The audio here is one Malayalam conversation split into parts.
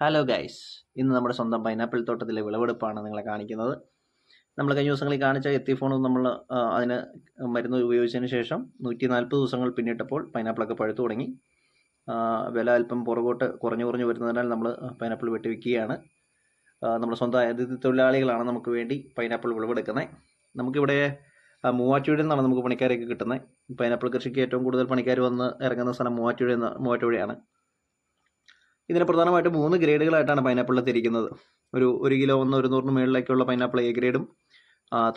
ഹലോ ഗൈസ് ഇന്ന് നമ്മുടെ സ്വന്തം പൈനാപ്പിൾ തോട്ടത്തിലെ വിളവെടുപ്പാണ് നിങ്ങളെ കാണിക്കുന്നത്. നമ്മൾ കഴിഞ്ഞ ദിവസങ്ങളിൽ കാണിച്ച എത്തി ഫോണും നമ്മൾ അതിന് മരുന്ന് ഉപയോഗിച്ചതിന് ശേഷം നൂറ്റി നാൽപ്പത് ദിവസങ്ങൾ പിന്നിട്ടപ്പോൾ പൈനാപ്പിളൊക്കെ പഴുത്തു തുടങ്ങി. വില അല്പം പുറകോട്ട് കുറഞ്ഞു കുറഞ്ഞു വരുന്നതിനാൽ നമ്മൾ പൈനാപ്പിൾ വെട്ടിവെക്കുകയാണ്. ആ, നമ്മുടെ സ്വന്തം അതിഥി തൊഴിലാളികളാണ് നമുക്ക് വേണ്ടി പൈനാപ്പിൾ വിളവെടുക്കുന്നത് നമുക്കിവിടെ ആ, മൂവാറ്റുപുഴയിൽ നിന്നാണ് നമുക്ക് പണിക്കാരെയൊക്കെ കിട്ടുന്നത് പൈനാപ്പിൾ കൃഷിക്ക് ഏറ്റവും കൂടുതൽ പണിക്കാർ വന്ന് ഇറങ്ങുന്ന സ്ഥലം മൂവാറ്റുപുഴ മൂവാറ്റുപുഴയാണ്. ഇതിന് പ്രധാനമായിട്ട് മൂന്ന് ഗ്രേഡുകളായിട്ടാണ് പൈനാപ്പിളിൽ തിരിക്കുന്നത്. ഒരു ഒരു കിലോ ഒന്ന് ഒരു നൂറിന് മുകളിലേക്കുള്ള പൈനാപ്പിൾ എ ഗ്രേഡും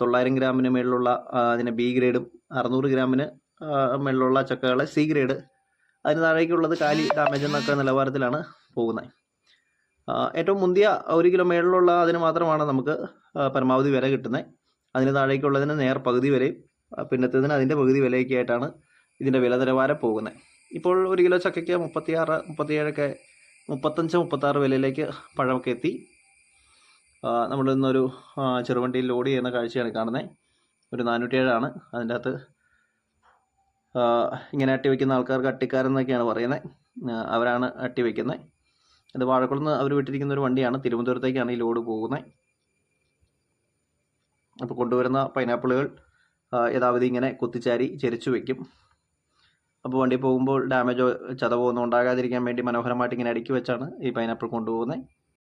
തൊള്ളായിരം ഗ്രാമിന് മുകളിലുള്ള അതിന് ബി ഗ്രേഡും അറുന്നൂറ് ഗ്രാമിന് മുകളിലുള്ള ചക്കകളെ സി ഗ്രേഡ് അതിന് താഴേക്കുള്ളത് കാലി ഡാമേജ് എന്നൊക്കെ നിലവാരത്തിലാണ് പോകുന്നത്. ഏറ്റവും മുന്തിയ ഒരു കിലോ മേളിലുള്ള അതിന് മാത്രമാണ് നമുക്ക് പരമാവധി വില കിട്ടുന്നത്. അതിന് താഴേക്കുള്ളതിന് നേർ പകുതി വിലയും ആ, പിന്നത്തേതിന് അതിന്റെ പകുതി വിലയൊക്കെ ആയിട്ടാണ് ഇതിന്റെ വില നിലവാരം പോകുന്നത്. ഇപ്പോൾ ഒരു കിലോ ചക്കയ്ക്ക് മുപ്പത്തിയാറ് മുപ്പത്തിയേഴൊക്കെ മുപ്പത്തഞ്ച് മുപ്പത്താറ് വിലയിലേക്ക് പഴമൊക്കെ എത്തി. നമ്മൾ ഇന്നൊരു ചെറുവണ്ടിയിൽ ലോഡ് ചെയ്യുന്ന കാഴ്ചയാണ് കാണുന്നത് ഒരു നാനൂറ്റിയേഴാണ്. അതിന്റെ അകത്ത് ഇങ്ങനെ അട്ടി വയ്ക്കുന്ന ആൾക്കാർക്ക് അട്ടിക്കാരെന്നൊക്കെയാണ് പറയുന്നത് അവരാണ് അട്ടി വയ്ക്കുന്നത് ഇത് വാഴക്കുളന്ന് അവർ വിട്ടിരിക്കുന്ന ഒരു വണ്ടിയാണ്. തിരുവനന്തപുരത്തേക്കാണ് ഈ ലോഡ് പോകുന്നത് അപ്പോൾ കൊണ്ടുവരുന്ന പൈനാപ്പിളുകൾ യഥാവിധി ഇങ്ങനെ കുത്തിച്ചാരി ചെരിച്ചു വെക്കും അപ്പോൾ വണ്ടി പോകുമ്പോൾ ഡാമേജോ ചതവോ ഒന്നും ഉണ്ടാകാതിരിക്കാൻ വേണ്ടി മനോഹരമായിട്ട് ഇങ്ങനെ അടുക്കി വെച്ചാണ് ഈ പൈനാപ്പിൾ കൊണ്ടുപോകുന്നത്